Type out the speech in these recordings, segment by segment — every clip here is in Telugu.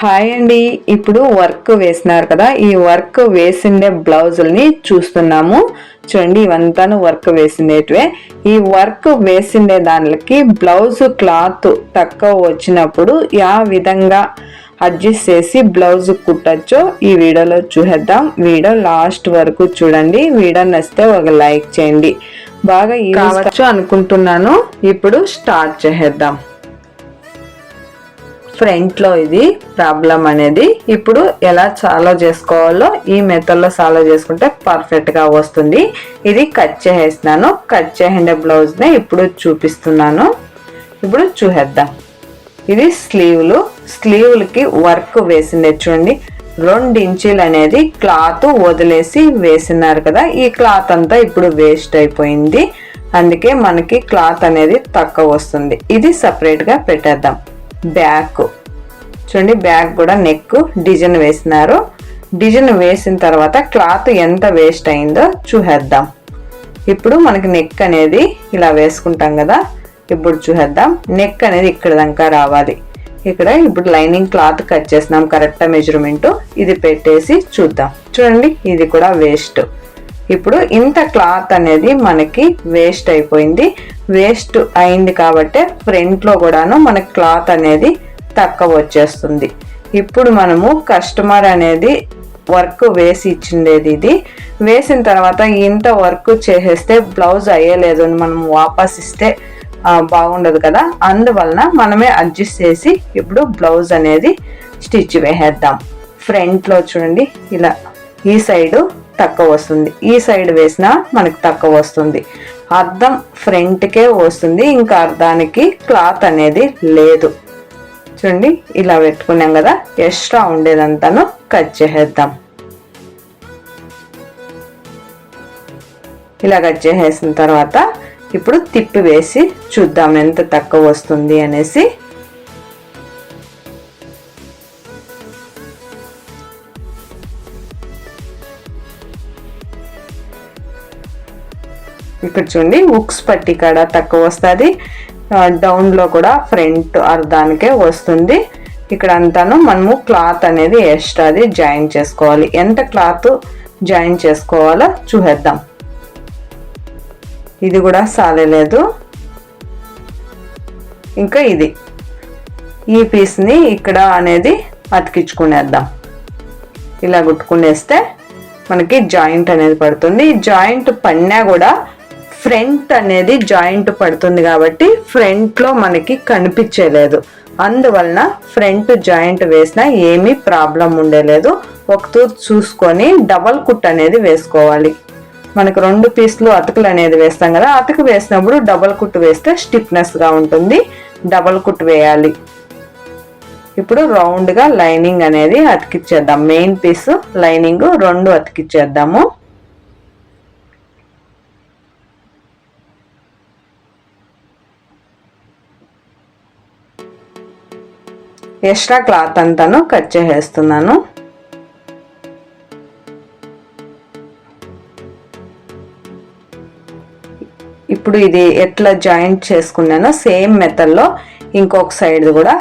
హాయ్ అండి. ఇప్పుడు వర్క్ వేసినారు కదా ఈ వర్క్ వేసిండే బ్లౌజుల్ని చూస్తున్నాము. చూడండి ఇవంతాను వర్క్ వేసిండేటివే. ఈ వర్క్ వేసిండే దానికి బ్లౌజ్ క్లాత్ తక్కువ వచ్చినప్పుడు యా విధంగా అడ్జస్ట్ చేసి బ్లౌజ్ కుట్టచ్చో ఈ వీడియోలో చూసేద్దాం. వీడియో లాస్ట్ వరకు చూడండి. వీడియో నచ్చితే ఒక లైక్ చేయండి. బాగా కావచ్చు అనుకుంటున్నాను. ఇప్పుడు స్టార్ట్ చేసేద్దాం. ఫ్రంట్లో ఇది ప్రాబ్లం అనేది. ఇప్పుడు ఎలా సాల్వ్ చేసుకోవాలో ఈ మెథడ్లో సాల్వ్ చేసుకుంటే పర్ఫెక్ట్గా వస్తుంది. ఇది కట్ చేసేసినాను కట్ చేసిన బ్లౌజ్ని ఇప్పుడు చూపిస్తున్నాను. ఇప్పుడు చూసేద్దాం. ఇది స్లీవ్లు. స్లీవ్లకి వర్క్ వేసింది చూడండి. రెండు ఇంచీలు అనేది క్లాత్ వదిలేసి వేసినారు కదా ఈ క్లాత్ అంతా ఇప్పుడు వేస్ట్ అయిపోయింది. అందుకే మనకి క్లాత్ అనేది తక్కువ వస్తుంది. ఇది సపరేట్గా పెట్టేద్దాం. బ్యాక్. చూడండి బ్యాక్ కూడా నెక్ డిజైన్ వేసినారు. డిజైన్ వేసిన తర్వాత క్లాత్ ఎంత వేస్ట్ అయిందో చూసేద్దాం. ఇప్పుడు మనకి నెక్ అనేది ఇలా వేసుకుంటాం కదా ఇప్పుడు చూసేద్దాం. నెక్ అనేది ఇక్కడ దాకా రావాలి. ఇక్కడ ఇప్పుడు లైనింగ్ క్లాత్ కట్ చేసినాం కరెక్ట్ మెజర్మెంట్ ఇది పెట్టేసి చూద్దాం. చూడండి ఇది కూడా వేస్ట్. ఇప్పుడు ఇంత క్లాత్ అనేది మనకి వేస్ట్ అయిపోయింది. వేస్ట్ అయింది కాబట్టి ఫ్రంట్లో కూడాను మనకి క్లాత్ అనేది తక్కువ వచ్చేస్తుంది. ఇప్పుడు మనము కస్టమర్ అనేది వర్క్ వేసి ఇచ్చిండేది ఇది. వేసిన తర్వాత ఇంత వర్క్ చేసేస్తే బ్లౌజ్ అయ్యలేదు అని మనం వాపస్ ఇస్తే బాగుండదు కదా. అందువలన మనమే అడ్జస్ట్ చేసి ఇప్పుడు బ్లౌజ్ అనేది స్టిచ్ వేసేద్దాం. ఫ్రంట్లో చూడండి ఇలా ఈ సైడు తక్కువ వస్తుంది. ఈ సైడ్ వేసినా మనకు తక్కువ వస్తుంది. అర్థం ఫ్రంట్కే వస్తుంది ఇంకా అర్థానికి క్లాత్ అనేది లేదు. చూడండి ఇలా పెట్టుకున్నాం కదా ఎక్స్ట్రా ఉండేదంతాను కట్ చేసేద్దాం. ఇలా కట్ చేసేసిన తర్వాత ఇప్పుడు తిప్పి వేసి చూద్దాం ఎంత తక్కువ వస్తుంది అనేసి. ఇక్కడ చూడండి ఉక్స్ పట్టి కాడ తక్కువ వస్తుంది. డౌన్లో కూడా ఫ్రంట్ అర్ధానికే వస్తుంది. ఇక్కడ అంతాను మనము క్లాత్ అనేది ఎక్స్ట్రాది జాయిన్ చేసుకోవాలి. ఎంత క్లాత్ జాయిన్ చేసుకోవాలో చూసేద్దాం. ఇది కూడా సాలలేదు. ఇంకా ఇది. ఈ పీస్ని ఇక్కడ అనేది అతికించుకునేద్దాం. ఇలా కుట్టుకునేస్తే మనకి జాయింట్ అనేది పడుతుంది. జాయింట్ పడినా కూడా ఫ్రంట్ అనేది జాయింట్ పడుతుంది కాబట్టి ఫ్రంట్లో మనకి కనిపించలేదు. అందువలన ఫ్రంట్ జాయింట్ వేసినా ఏమీ ప్రాబ్లం ఉండలేదు. ఒక తూర్ చూసుకొని డబల్ కుట్ అనేది వేసుకోవాలి. మనకు రెండు పీసులు అతుకులు అనేది వేస్తాం కదా అతుకు వేసినప్పుడు డబల్ కుట్టు వేస్తే స్టిఫ్నెస్గా ఉంటుంది. డబల్ కుట్టు వేయాలి. ఇప్పుడు రౌండ్గా లైనింగ్ అనేది అతికిచ్చేద్దాం. మెయిన్ పీస్ లైనింగ్ రెండు అతికిచ్చేద్దాము. ఎక్స్ట్రా క్లాత్ అంతాను కట్ చేసేస్తున్నాను. ఇప్పుడు ఇది ఎట్లా జాయింట్ చేసుకున్నానో సేమ్ మెథడ్లో ఇంకొక సైడ్ కూడా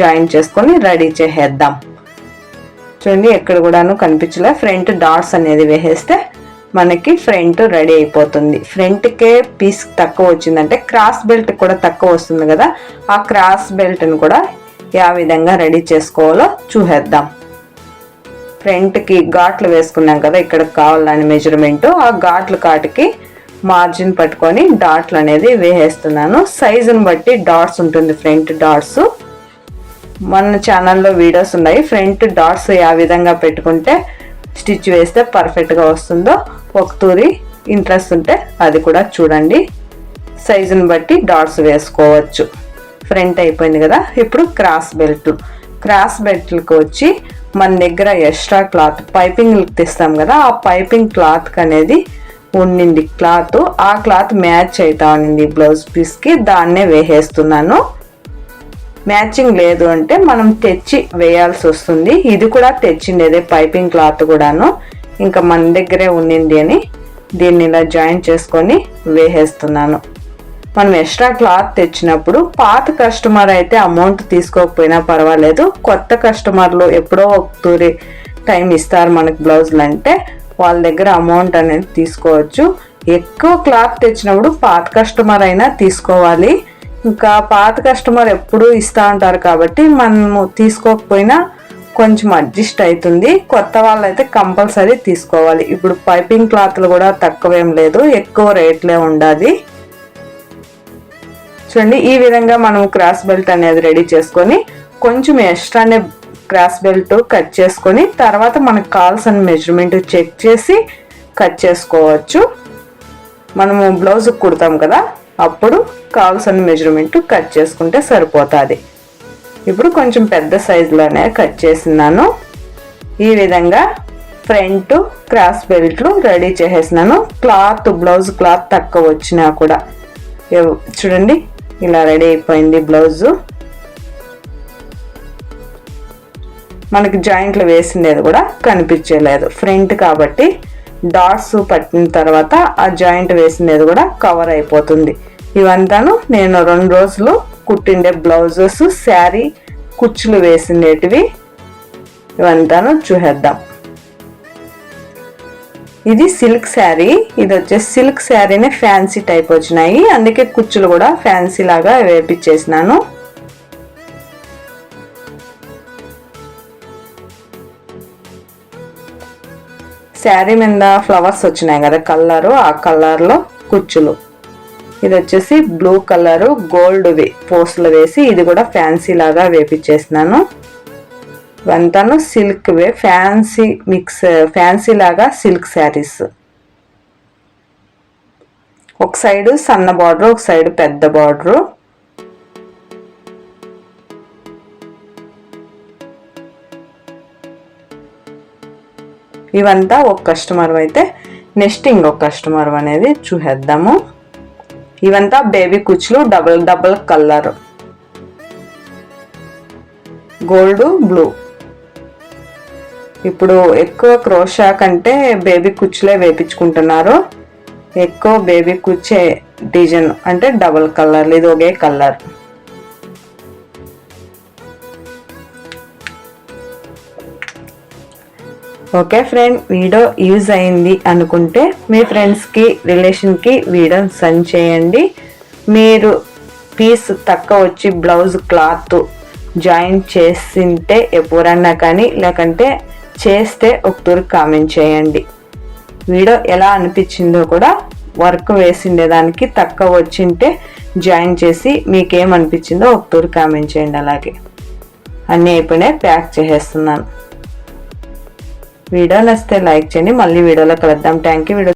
జాయింట్ చేసుకొని రెడీ చేసేద్దాం. చూడండి ఎక్కడ కూడాను కనిపించలే. ఫ్రంట్ డాట్స్ అనేది వేసేస్తే మనకి ఫ్రంట్ రెడీ అయిపోతుంది. ఫ్రంట్కే పీస్ తక్కువ వచ్చిందంటే క్రాస్ బెల్ట్ కూడా తక్కువ వస్తుంది కదా ఆ క్రాస్ బెల్ట్ని కూడా ఏ విధంగా రెడీ చేసుకోవాలో చూసేద్దాం. ఫ్రంట్కి ఘాట్లు వేసుకున్నాం కదా ఇక్కడ కావాలని మెజర్మెంటు ఆ ఘాట్లు కాటికి మార్జిన్ పట్టుకొని డాట్లు అనేది వేసేస్తున్నాను. సైజుని బట్టి డాట్స్ ఉంటుంది ఫ్రంట్ డాట్స్. మన ఛానల్లో వీడియోస్ ఉన్నాయి. ఫ్రంట్ డాట్స్ ఏ విధంగా పెట్టుకుంటే స్టిచ్ వేస్తే పర్ఫెక్ట్గా వస్తుందో ఒక తూరి ఇంట్రెస్ట్ ఉంటే అది కూడా చూడండి. సైజుని బట్టి డాట్స్ వేసుకోవచ్చు. ఫ్రంట్ అయిపోయింది కదా. ఇప్పుడు క్రాస్ బెల్ట్. క్రాస్ బెల్ట్కి వచ్చి మన దగ్గర ఎక్స్ట్రా క్లాత్ పైపింగ్ తీస్తాం కదా. ఆ పైపింగ్ క్లాత్ అనేది ఉండింది క్లాత్. ఆ క్లాత్ మ్యాచ్ అవుతా ఉండింది బ్లౌజ్ పీస్కి. దాన్నే వేసేస్తున్నాను. మ్యాచింగ్ లేదు అంటే మనం తెచ్చి వేయాల్సి వస్తుంది. ఇది కూడా తెచ్చిండేదే పైపింగ్ క్లాత్ కూడాను. ఇంకా మన దగ్గరే ఉండింది అని దీన్ని ఇలా జాయిన్ చేసుకొని వేసేస్తున్నాను. మనం ఎక్స్ట్రా క్లాత్ తెచ్చినప్పుడు పాత కస్టమర్ అయితే అమౌంట్ తీసుకోకపోయినా పర్వాలేదు. కొత్త కస్టమర్లు ఎప్పుడో ఒక తూరి టైం ఇస్తారు మనకు బ్లౌజులు అంటే. వాళ్ళ దగ్గర అమౌంట్ అనేది తీసుకోవచ్చు. ఎక్కువ క్లాత్ తెచ్చినప్పుడు పాత కస్టమర్ అయినా తీసుకోవాలి. ఇంకా పాత కస్టమర్ ఎప్పుడు ఇస్తూ ఉంటారు కాబట్టి మనము తీసుకోకపోయినా కొంచెం అడ్జస్ట్ అవుతుంది. కొత్త వాళ్ళైతే కంపల్సరీ తీసుకోవాలి. ఇప్పుడు పైపింగ్ క్లాత్లు కూడా తక్కువేం లేదు. ఎక్కువ రేట్లే ఉండాలి. చూడండి ఈ విధంగా మనం క్రాస్ బెల్ట్ అనేది రెడీ చేసుకొని కొంచెం ఎక్స్ట్రానే క్రాస్ బెల్ట్ కట్ చేసుకొని తర్వాత మనకు కావాల్సిన మెజర్మెంట్ చెక్ చేసి కట్ చేసుకోవచ్చు. మనము బ్లౌజ్ కుడతాం కదా అప్పుడు కావాల్సిన మెజర్మెంట్ కట్ చేసుకుంటే సరిపోతుంది. ఇప్పుడు కొంచెం పెద్ద సైజులోనే కట్ చేసినాను ఈ విధంగా ఫ్రంట్ క్రాస్ బెల్ట్లు రెడీ చేసేసినాను. క్లాత్ బ్లౌజ్ క్లాత్ తక్కువ వచ్చినా కూడా. చూడండి ఇలా రెడీ అయిపోయింది బ్లౌజు. మనకి జాయింట్లు వేసిండేది కూడా కనిపించలేదు. ఫ్రంట్ కాబట్టి డాట్స్ పట్టిన తర్వాత ఆ జాయింట్ వేసిండేది కూడా కవర్ అయిపోతుంది. ఇవంతాను నేను రెండు రోజులు కుట్టిండే బ్లౌజెస్ శారీ కుచ్చులు వేసిండేటివి. ఇవంతాను చూసేద్దాం. ఇది సిల్క్ శారీ. ఇది వచ్చేసి సిల్క్ శారీనే ఫ్యాన్సీ టైప్ వచ్చినాయి. అందుకే కుచ్చులు కూడా ఫ్యాన్సీ లాగా వేపించేసినాను శారీ మీద ఫ్లవర్స్ వచ్చినాయి కదా కలరు ఆ కలర్లో కుచ్చులు. ఇది వచ్చేసి బ్లూ కలరు గోల్డ్ పోస్టులు వేసి ఇది కూడా ఫ్యాన్సీ లాగా వేపించేసినాను ఇవంతాను సిల్క్ వే ఫ్యాన్సీ మిక్స్ ఫ్యాన్సీ లాగా సిల్క్ శారీస్. ఒక సైడ్ సన్న బార్డర్ ఒక సైడ్ పెద్ద బార్డరు. ఇవంతా ఒక కస్టమర్ అయితే నెక్స్ట్ ఇంకొక కస్టమర్ అనేది చూసేద్దాము. ఇవంతా బేబీ కుచ్చులు double double colour. Gold blue. ఇప్పుడు ఎక్కువ క్రోషా కంటే బేబీ కుచ్చులే వేపించుకుంటున్నారు. ఎక్కువ బేబీ కుచ్చే డిజైన్ అంటే డబుల్ కలర్ ఇది ఒకే colour. Okay friend video use అయింది అనుకుంటే మీ ఫ్రెండ్స్కి రిలేషన్కి వీడియో సెండ్ చేయండి. మీరు పీస్ తక్కువ వచ్చి బ్లౌజ్ క్లాత్ జాయిన్ చేసింటే ఎప్పుడన్నా కానీ లేకంటే చేస్తే ఒకటూరు కామెంట్ చేయండి. వీడియో ఎలా అనిపించిందో కూడా వర్క్ వేసిండేదానికి తక్కువ వచ్చింటే జాయిన్ చేసి మీకేమనిపించిందో ఒకటూరు కామెంట్ చేయండి అలాగే. అన్నీ అయిపోయినాయి ప్యాక్ చేసేస్తున్నాను. వీడియో నచ్చితే లైక్ చేయండి మళ్ళీ వీడియోలో కలుద్దాం. Thank you video